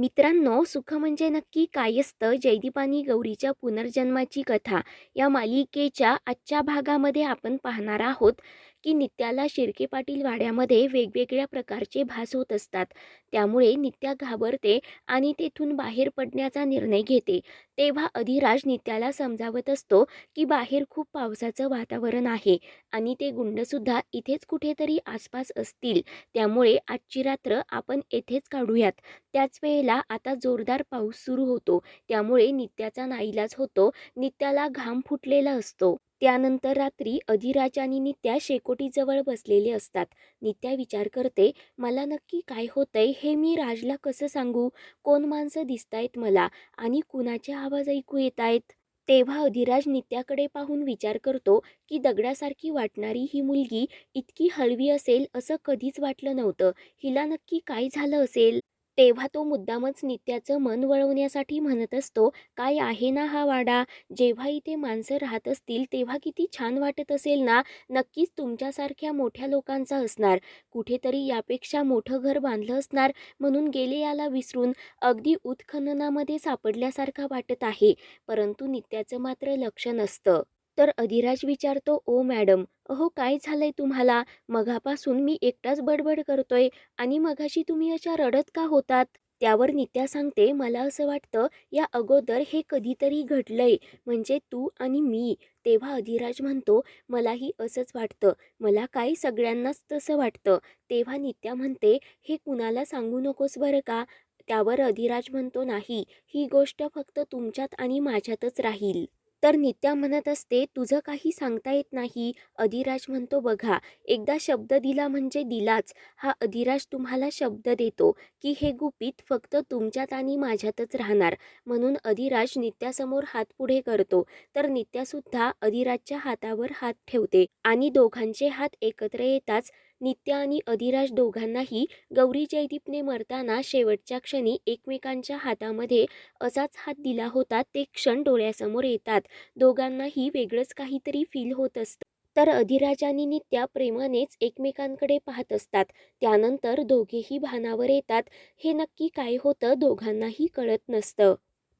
मित्रांनो सुख म्हणजे नक्की काय असतं? जयदीपानी गौरीच्या पुनर्जन्माची कथा या मालिकेच्या आजच्या भागामध्ये आपण पाहणार आहोत. की नित्याला शिर्के पाटील वाड्यामध्ये वेगवेगळ्या प्रकारचे भास होत असतात. त्यामुळे नित्या घाबरते आणि तेथून बाहेर पडण्याचा निर्णय घेते. तेव्हा अधिराज नित्याला समजावत असतो की बाहेर खूप पावसाचं वातावरण आहे आणि ते गुंडसुद्धा इथेच कुठेतरी आसपास असतील. त्यामुळे आजची रात्र आपण येथेच काढूयात. त्याच वेळेला आता जोरदार पाऊस सुरू होतो. त्यामुळे नित्याचा नाईलाज होतो. नित्याला घाम फुटलेला असतो. त्यानंतर रात्री अधिराज आणि नित्या शेकोटीजवळ बसलेले असतात. नित्या विचार करते मला नक्की काय होतंय? हे मी राजला कसं सांगू? कोण माणसं दिसतायत मला? आणि कुणाचे आवाज ऐकू येत आहेत तेव्हा अधिराज नित्याकडे पाहून विचार करतो की दगडासारखी वाटणारी ही मुलगी इतकी हळवी असेल असं कधीच वाटलं नव्हतं. हिला नक्की काय झालं असेल? तेव्हा तो मुद्दामच नित्याचं मन वळवण्यासाठी म्हणत असतो काय आहे ना हा वाडा? जेव्हा इथे माणसं राहत असतील तेव्हा किती छान वाटत असेल ना? नक्कीच तुमच्यासारख्या मोठ्या लोकांचा असणार. कुठेतरी यापेक्षा मोठं घर बांधलं असणार म्हणून गेले याला विसरून अगदी उत्खननामध्ये सापडल्यासारखा वाटत आहे. परंतु नित्याचं मात्र लक्ष नसतं. तर अधिराज विचारतो ओ मॅडम अहो काय झालंय तुम्हाला? मघापासून मी एकटाच बडबड करतोय आणि मघाशी तुम्ही अशा रडत का होतात? त्यावर नित्या सांगते मला असं वाटतं या अगोदर हे कधीतरी घडलंय म्हणजे तू आणि मी. तेव्हा अधिराज म्हणतो मलाही असंच वाटतं मला काय सगळ्यांनाच तसं वाटतं. तेव्हा नित्या म्हणते हे कुणाला सांगू नकोस बरं का? त्यावर अधिराज म्हणतो नाही ही गोष्ट फक्त तुमच्यात आणि माझ्यातच राहील. तर नित्या म्हणत असते तुझं काही सांगता येत नाही. अधिराज म्हणतो बघा एकदा शब्द दिला म्हणजे दिलाच. हा अधिराज तुम्हाला शब्द देतो की हे गुपित फक्त तुमच्यात आणि माझ्यातच राहणार. म्हणून अधिराज नित्यासमोर हात पुढे करतो. तर नित्यासुद्धा अधिराजच्या हातावर हात ठेवते आणि दोघांचे हात एकत्र येताच नित्या आणि अधिराज दोघांनाही गौरी जयदीपने मरताना शेवटच्या क्षणी एकमेकांच्या हातामध्ये असाच हात दिला होता ते क्षण डोळ्यासमोर येतात. दोघांनाही वेगळंच काहीतरी फील होत असतं. तर अधिराज आणि नित्या प्रेमानेच एकमेकांकडे पाहत असतात. त्यानंतर दोघेही भानावर येतात. हे नक्की काय होतं दोघांनाही कळत नसतं.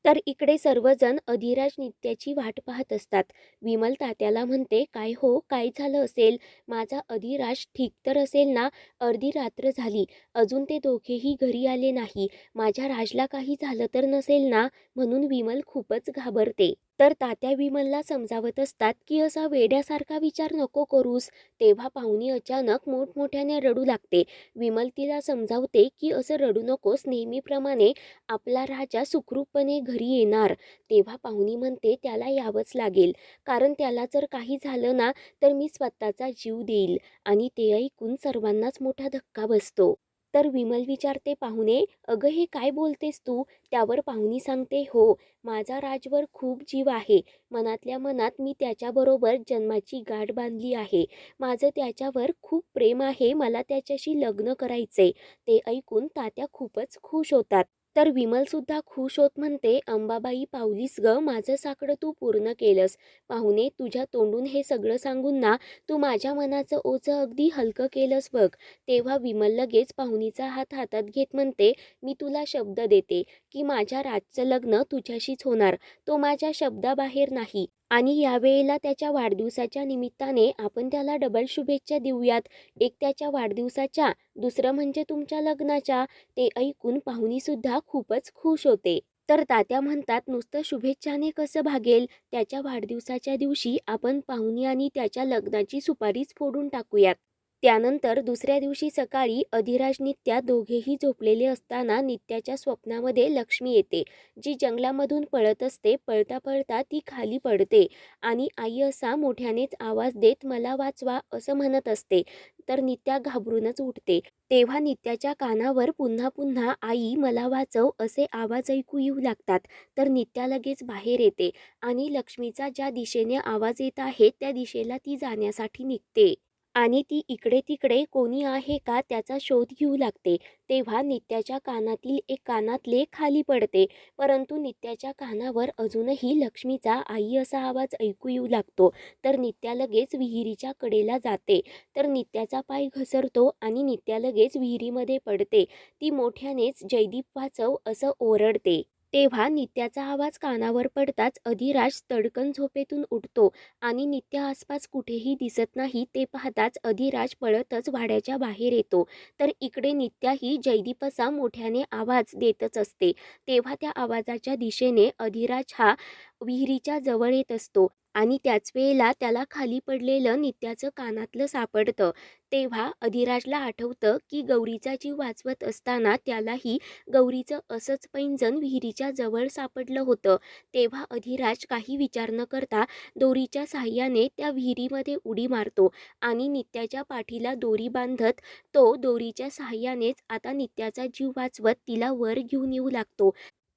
तर इकडे सर्वजण अधिराज नित्याची वाट पाहत असतात. विमल तात्याला म्हणते काय हो? काय झालं असेल? माझा अधिराज ठीक तर असेल ना? अर्धी रात्र झाली. अजून ते दोघेही घरी आले नाही. माझ्या राजला काही झालं तर नसेल ना? म्हणून विमल खूपच घाबरते. तर तात्या विमलला समजावत असतात की असा वेड्यासारखा विचार नको करूस. तेव्हा पाहुणी अचानक मोठमोठ्याने रडू लागते. विमल तिला समजावते की असं रडू नकोस. नेहमीप्रमाणे आपला राजा सुखरूपपणे घरी येणार. तेव्हा पाहुणी म्हणते त्याला यावंच लागेल. कारण त्याला जर काही झालं ना तर मी स्वतःचा जीव देईल. आणि ते ऐकून सर्वांनाच मोठा धक्का बसतो. तर विमल विचारते पाहुणे अगं हे काय बोलतेस तू? त्यावर पाहुणी सांगते हो माझा राजवर खूप जीव आहे. मनातल्या मनात मी त्याच्याबरोबर जन्माची गाठ बांधली आहे. माझं त्याच्यावर खूप प्रेम आहे मला त्याच्याशी लग्न करायचे ते ऐकून तात्या खूपच खुश होतात. तर विमलसुद्धा खुश होत म्हणते अंबाबाई पावलीस ग माझं साकडं तू पूर्ण केलंस. पाहुणे तुझ्या तोंडून हे सगळं सांगून ना तू माझ्या मनाचं ओझं अगदी हलकं केलंस बघ. तेव्हा विमल लगेच पाहुणीचा हात हातात घेत म्हणते मी तुला शब्द देते की माझ्या राजचं लग्न तुझ्याशीच होणार. तो माझ्या शब्दाबाहेर नाही. आणि यावेळेला त्याच्या वाढदिवसाच्या निमित्ताने आपण त्याला डबल शुभेच्छा देऊयात. एक त्याच्या वाढदिवसाच्या दुसरं म्हणजे तुमच्या लग्नाच्या. ते ऐकून पाहुणीसुद्धा खूपच खुश होते. तर तात्या म्हणतात नुसतं शुभेच्छाने कसं भागेल? त्याच्या वाढदिवसाच्या दिवशी आपण पाहुणी आणि त्याच्या लग्नाची सुपारीच फोडून टाकूयात. त्यानंतर दुसऱ्या दिवशी सकाळी अधिराज नित्या दोघेही झोपलेले असताना नित्याच्या स्वप्नामध्ये लक्ष्मी येते. जी जंगलामधून पळत असते पळता पळता ती खाली पडते आणि आई असा मोठ्यानेच आवाज देत मला वाचवा असं म्हणत असते. तर नित्या घाबरूनच उठते. तेव्हा नित्याच्या कानावर पुन्हा पुन्हा आई मला वाचव असे आवाज ऐकू येऊ लागतात. तर नित्या लगेच बाहेर येते आणि लक्ष्मीचा ज्या दिशेने आवाज येत आहे त्या दिशेला ती जाण्यासाठी निघते. आणि ती इकडे तिकडे कोणी आहे का त्याचा शोध घेऊ लागते. तेव्हा नित्याच्या कानातील एक कानातले खाली पडते. परंतु नित्याच्या कानावर अजूनही लक्ष्मीचा आई असा आवाज ऐकू येऊ लागतो. तर नित्या लगेच विहिरीच्या कडेला जाते. तर नित्याचा पाय घसरतो आणि नित्या लगेच विहिरीमध्ये पडते. ती मोठ्यानेच जयदीप वाचव असं ओरडते. तेव्हा नित्याचा आवाज कानावर पडताच अधिराज तडकन झोपेतून उठतो आणि नित्या आसपास कुठेही दिसत नाही ते पाहताच अधिराज पळतच वाड्याच्या बाहेर येतो. तर इकडे नित्या ही जयदीपचा मोठ्याने आवाज देतच असते. तेव्हा त्या आवाजाच्या दिशेने अधिराज हा विहिरीच्या जवळ येत असतो. आणि त्याच वेळेला त्याला खाली पडलेलं नित्याचं कानातलं सापडतं. तेव्हा अधिराजला आठवतं की गौरीचा जीव वाचवत असताना त्यालाही गौरीचं असंच पैंजण विहिरीच्या जवळ सापडलं होतं. तेव्हा अधिराज काही विचार न करता दोरीच्या साह्याने त्या विहिरीमध्ये उडी मारतो आणि नित्याच्या पाठीला दोरी बांधत तो दोरीच्या साह्यानेच आता नित्याचा जीव वाचवत तिला वर घेऊन येऊ लागतो.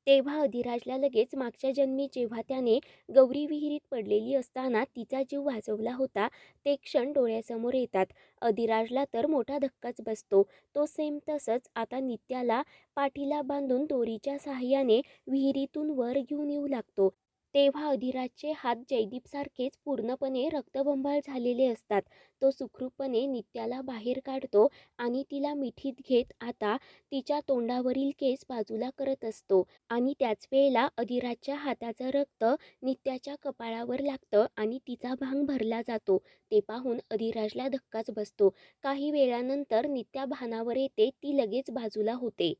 तेव्हा अधिराजला लगेच मागच्या जन्मी जेव्हा त्याने गौरी विहिरीत पडलेली असताना तिचा जीव वाचवला होता ते क्षण डोळ्यासमोर येतात. अधिराजला तर मोठा धक्काच बसतो. तो सेम तसंच आता नित्याला पाठीला बांधून दोरीच्या सहाय्याने विहिरीतून वर घेऊन येऊ लागतो. तेव्हा अधिराजचे हात जयदीपसारखेच पूर्णपणे रक्तबंबाळ झालेले असतात. तो सुखरूपपणे नित्याला बाहेर काढतो आणि तिला मिठीत घेत आता तिच्या तोंडावरील केस बाजूला करत असतो आणि त्याच वेळेला अधिराजच्या हाताचं रक्त नित्याच्या कपाळावर लागतं आणि तिचा भांग भरला जातो. ते पाहून अधिराजला धक्काच बसतो. काही वेळानंतर नित्या भानावर येते ती लगेच बाजूला होते.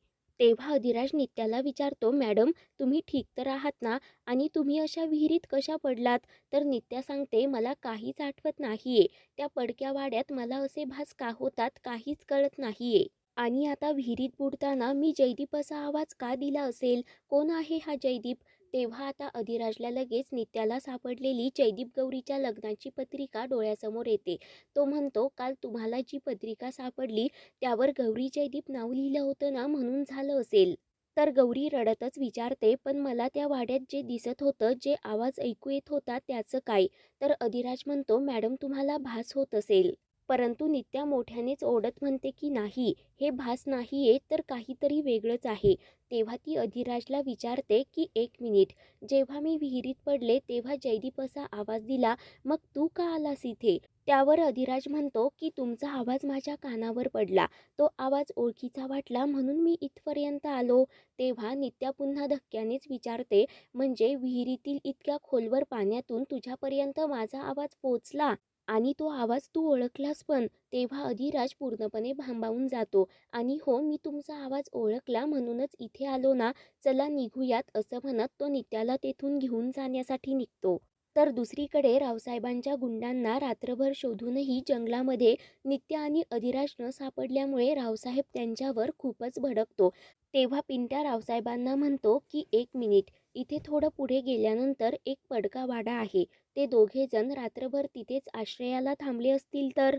तेव्हा अधिराज नित्याला विचारतो मॅडम तुम्ही ठीक तर आहात ना? आणि तुम्ही अशा विहिरीत कशा पडलात? तर नित्या सांगते मला काहीच आठवत नाहीये. त्या पडक्या वाड्यात मला असे भास का होतात काहीच कळत नाहीये. आणि आता विहिरीत बुडताना मी जयदीप असा आवाज का दिला असेल? कोण आहे हा जयदीप? तेव्हा आता अधिराजला लगेच नित्याला सापडलेली जयदीप गौरीच्या लग्नाची पत्रिका डोळ्यासमोर येते. तो म्हणतो काल तुम्हाला जी पत्रिका सापडली त्यावर गौरी जयदीप नाव लिहिलं होतं ना म्हणून झालं असेल. तर गौरी रडतच विचारते पण मला त्या वाड्यात जे दिसत होतं जे आवाज ऐकू येत होता त्याचं काय? तर अधिराज म्हणतो मॅडम तुम्हाला भास होत असेल. परंतु नित्या मोठ्यानेच ओढत म्हणते की नाही हे भास नाहीये तर काहीतरी वेगळंच आहे. तेव्हा ती अधिराजला विचारते की एक मिनिट जेव्हा मी विहिरीत पडले तेव्हा जयदीप असा आवाज दिला मग तू का आलास इथे? त्यावर अधिराज म्हणतो की तुमचा आवाज माझ्या कानावर पडला. तो आवाज ओळखीचा वाटला म्हणून मी इथपर्यंत आलो. तेव्हा नित्या पुन्हा धक्क्यानेच विचारते म्हणजे विहिरीतील इतक्या खोलवर पाण्यातून तुझ्यापर्यंत माझा आवाज पोचला आणि तो आवाज तू ओळखलास पण तेव्हा अधिराज पूर्णपणे भांबावून जातो. आणि हो मी तुमचा आवाज ओळखला म्हणूनच इथे आलो ना चला निघूयात असं म्हणत तो नित्याला तेथून घेऊन जाण्यासाठी निघतो. तर दुसरीकडे रावसाहेबांच्या गुंडांना रात्रभर शोधूनही जंगलामध्ये नित्य आणि अधिराज न सापडल्यामुळे रावसाहेब त्यांच्यावर खूपच भडकतो. तेव्हा पिंट्या रावसाहेबांना म्हणतो की एक मिनिट इथे थोडं पुढे गेल्यानंतर एक पडका वाडा आहे. ते दोघेजण रात्रभर तिथेच आश्रयाला थांबले असतील तर?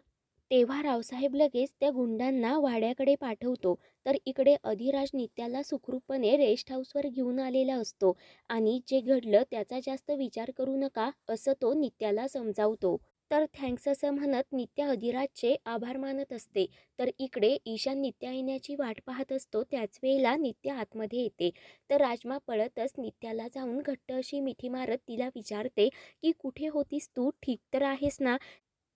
तेव्हा रावसाहेब लगेच त्या गुंडांना वाड्याकडे पाठवतो. तर इकडे अधिराज नित्याला सुखरूपपणे रेस्ट हाऊसवर घेऊन आलेला असतो. आणि जे घडलं त्याचा जास्त विचार करू नका असं तो नित्याला समजावतो. तर थँक्स असं म्हणत नित्या अधिराजचे आभार मानत असते. तर इकडे ईशान नित्या येण्याची वाट पाहत असतो. त्याच वेळेला नित्या आतमध्ये येते. तर राजमा पळतच नित्याला जाऊन घट्ट अशी मिठी मारत तिला विचारते की कुठे होतीस तू? ठीक तर आहेस ना?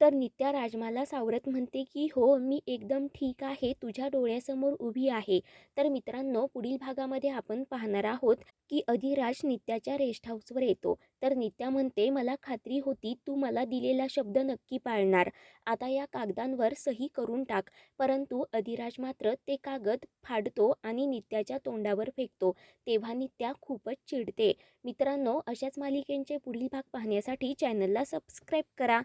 तर नित्या राजमाला सावरत म्हणते की हो मी एकदम ठीक आहे. तुझ्या डोळ्यासमोर उभी आहे. तर मित्रांनो पुढील भागामध्ये आपण पाहणार आहोत की अधिराज नित्याच्या रेस्ट हाऊसवर येतो. तर नित्या म्हणते मला खात्री होती तू मला दिलेला शब्द नक्की पाळणार. आता या कागदांवर सही करून टाक. परंतु अधिराज मात्र ते कागद फाडतो आणि नित्याच्या तोंडावर फेकतो. तेव्हा नित्या खूपच चिडते. मित्रांनो अशाच मालिकेंचे पुढील भाग पाहण्यासाठी चॅनलला सबस्क्राईब करा.